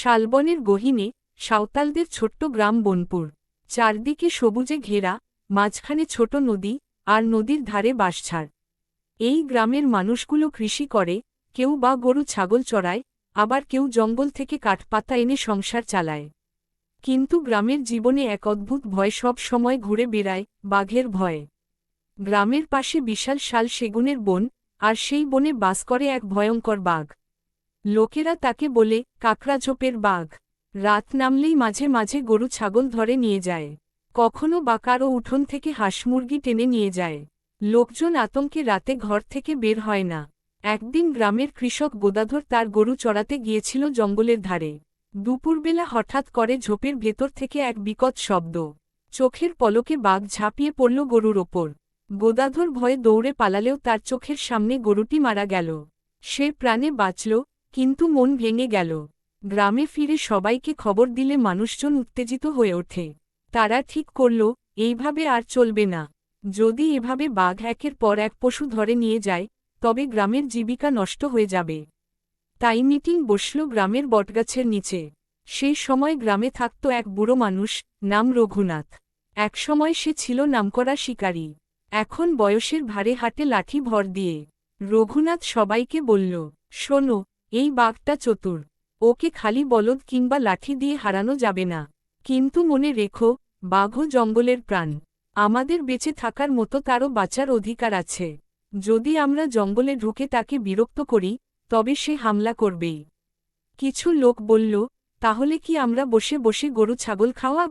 শালবনের গহিনে সাঁওতালদের ছোট্ট গ্রাম বনপুর। চারদিকে সবুজে ঘেরা, মাঝখানে ছোট নদী আর নদীর ধারে বাঁশঝাড়। এই গ্রামের মানুষগুলো কৃষি করে, কেউ বা গরু ছাগল চড়ায়, আবার কেউ জঙ্গল থেকে কাঠপাতা এনে সংসার চালায়। কিন্তু গ্রামের জীবনে এক অদ্ভুত ভয় সব সময় ঘুরে বেড়ায়, বাঘের ভয়ে। গ্রামের পাশে বিশাল শাল সেগুনের বন, আর সেই বনে বাস করে এক ভয়ঙ্কর বাঘ। লোকেরা তাকে বলে, কাকড়াঝোপের বাঘ। রাত নামলেই মাঝে মাঝে গরু ছাগল ধরে নিয়ে যায়। কখনো বা কারও উঠোন থেকে হাঁসমুরগি টেনে নিয়ে যায়। লোকজন আতঙ্কে রাতে ঘর থেকে বের হয় না। একদিন গ্রামের কৃষক গোদাধর তার গরু চড়াতে গিয়েছিল জঙ্গলের ধারে। দুপুরবেলা হঠাৎ করে ঝোপের ভেতর থেকে এক বিকট শব্দ। চোখের পলকে বাঘ ঝাঁপিয়ে পড়ল গরুর ওপর। গোদাধর ভয়ে দৌড়ে পালালেও তার চোখের সামনে গরুটি মারা গেল। সে প্রাণে বাঁচল কিন্তু মন ভেঙে গেল। গ্রামে ফিরে সবাইকে খবর দিলে মানুষজন উত্তেজিত হয়ে ওঠে। তারা ঠিক করল, এইভাবে আর চলবে না। যদি এভাবে বাঘ একের পর এক পশু ধরে নিয়ে যায়, তবে গ্রামের জীবিকা নষ্ট হয়ে যাবে তাই মিটিং বসল গ্রামের বটগাছের নিচে। সেই সময় গ্রামে থাকত এক বুড়ো মানুষ, নাম রঘুনাথ। একসময় সে ছিল নামকরা শিকারী। এখন বয়সের ভারে হাটে লাঠি ভর দিয়ে। রঘুনাথ সবাইকে বলল, শোনো এই বাঘটা চতুর। ওকে খালি বলদ কিংবা লাঠি দিয়ে হারানো যাবে না। কিন্তু মনে রেখো, বাঘও জঙ্গলের প্রাণ। আমাদের বেঁচে থাকার মতো তারও বাঁচার অধিকার আছে। যদি আমরা জঙ্গলে ঢুকে তাকে বিরক্ত করি, তবে সে হামলা করবেই। কিছু লোক বলল, তাহলে কি আমরা বসে বসে গরু ছাগল খাওয়াব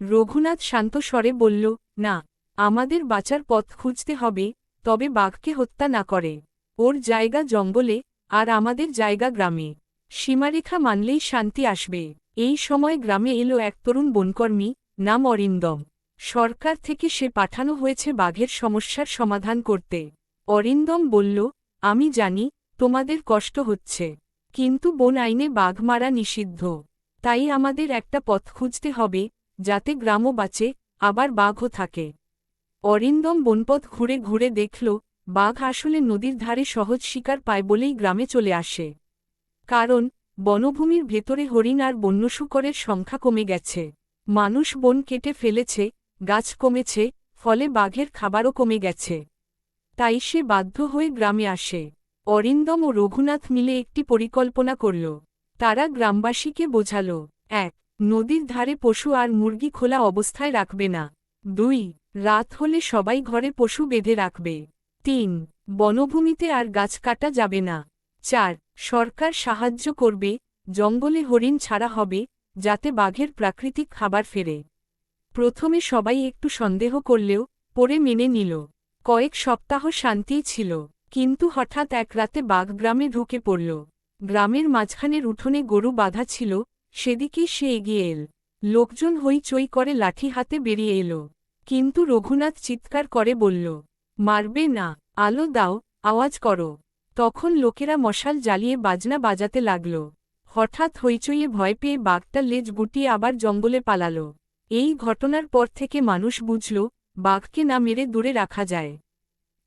রঘুনাথ শান্ত স্বরে বলল, না, আমাদের বাঁচার পথ খুঁজতে হবে, তবে বাঘকে হত্যা না করে। ওর জায়গা জঙ্গলে আর আমাদের জায়গা গ্রামে। সীমারেখা মানলেই শান্তি আসবে। এই সময় গ্রামে এলো এক তরুণ বনকর্মী, নাম অরিন্দম। সরকার থেকে সে পাঠানো হয়েছে বাঘের সমস্যার সমাধান করতে। অরিন্দম বলল, আমি জানি, তোমাদের কষ্ট হচ্ছে। কিন্তু বন আইনে বাঘ মারা নিষিদ্ধ। তাই আমাদের একটা পথ খুঁজতে হবে, যাতে গ্রামও বাঁচে, আবার বাঘও থাকে। অরিন্দম বনপথ ঘুরে ঘুরে দেখল বাঘ আসলে নদীর ধারে সহজ শিকার পায় বলেই গ্রামে চলে আসে। কারণ, বনভূমির ভেতরে হরিণ আর বন্য শুকরের সংখ্যা কমে গেছে। মানুষ বন কেটে ফেলেছে, গাছ কমেছে, ফলে বাঘের খাবারও কমে গেছে। তাই সে বাধ্য হয়ে গ্রামে আসে। অরিন্দম ও রঘুনাথ মিলে একটি পরিকল্পনা করল। তারা গ্রামবাসীকে বোঝাল, এক, নদীর ধারে পশু আর মুরগি খোলা অবস্থায় রাখবে না। দুই, রাত হলে সবাই ঘরে পশু বেঁধে রাখবে। তিন, বনভূমিতে আর গাছ কাটা যাবে না। চার, সরকার সাহায্য করবে, জঙ্গলে হরিণ ছাড়া হবে, যাতে বাঘের প্রাকৃতিক খাবার ফেরে। প্রথমে সবাই একটু সন্দেহ করলেও, পরে মেনে নিল। কয়েক সপ্তাহ শান্তিই ছিল, কিন্তু হঠাৎ এক রাতে বাঘ গ্রামে ঢুকে পড়ল। গ্রামের মাঝখানের উঠোনে গরু বাঁধা ছিল, সেদিকেই সে এগিয়ে এল। লোকজন হইচই করে লাঠি হাতে বেরিয়ে এলো। কিন্তু রঘুনাথ চিৎকার করে বলল মারবে না, আলো দাও, আওয়াজ করো। তখন লোকেরা মশাল জ্বালিয়ে বাজনা বাজাতে লাগল। হঠাৎ হইচইয়ে ভয় পেয়ে বাঘটা লেজ গুটিয়ে আবার জঙ্গলে পালাল। এই ঘটনার পর থেকে মানুষ বুঝল, বাঘকে না মেরে দূরে রাখা যায়।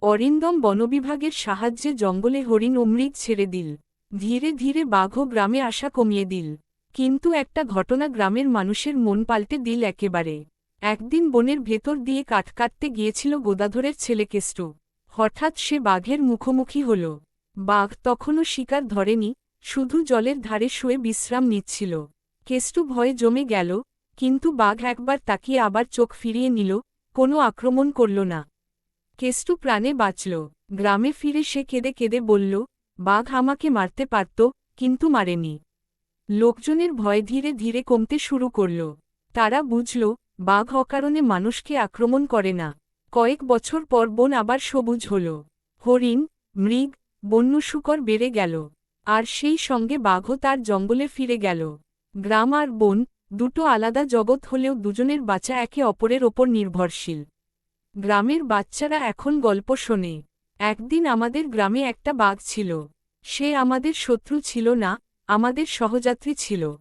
অরিন্দম বনবিভাগের সাহায্যে জঙ্গলে হরিণ অমৃত ছেড়ে দিল। ধীরে ধীরে বাঘও গ্রামে আসা কমিয়ে দিল। কিন্তু একটা ঘটনা গ্রামের মানুষের মন পাল্টে দিল একেবারে। একদিন বনের ভেতর দিয়ে কাঠ কাটতে গিয়েছিল গোদাধরের ছেলে কেষ্ট। হঠাৎ সে বাঘের মুখোমুখি হল। বাঘ তখনও শিকার ধরেনি, শুধু জলের ধারে শুয়ে বিশ্রাম নিচ্ছিল। কেষ্টু ভয়ে জমে গেল, কিন্তু বাঘ একবার তাকিয়ে আবার চোখ ফিরিয়ে নিল, কোনো আক্রমণ করল না। কেষ্টু প্রাণে বাঁচল। গ্রামে ফিরে সে কেঁদে কেঁদে বলল, বাঘ আমাকে মারতে পারত, কিন্তু মারেনি। লোকজনের ভয় ধীরে ধীরে কমতে শুরু করল। তারা বুঝল বাঘ অকারণে মানুষকে আক্রমণ করে না। কয়েক বছর পর বন আবার সবুজ হল। হরিণ, মৃগ, বন্য শুকর বেড়ে গেল। আর সেই সঙ্গে বাঘও তার জঙ্গলে ফিরে গেল। গ্রাম আর বন দুটো আলাদা জগৎ হলেও দুজনের বাচ্চা একে অপরের ওপর নির্ভরশীল। গ্রামের বাচ্চারা এখন গল্প শোনে। একদিন আমাদের গ্রামে একটা বাঘ ছিল। সে আমাদের শত্রু ছিল না, আমাদের সহযাত্রী ছিল।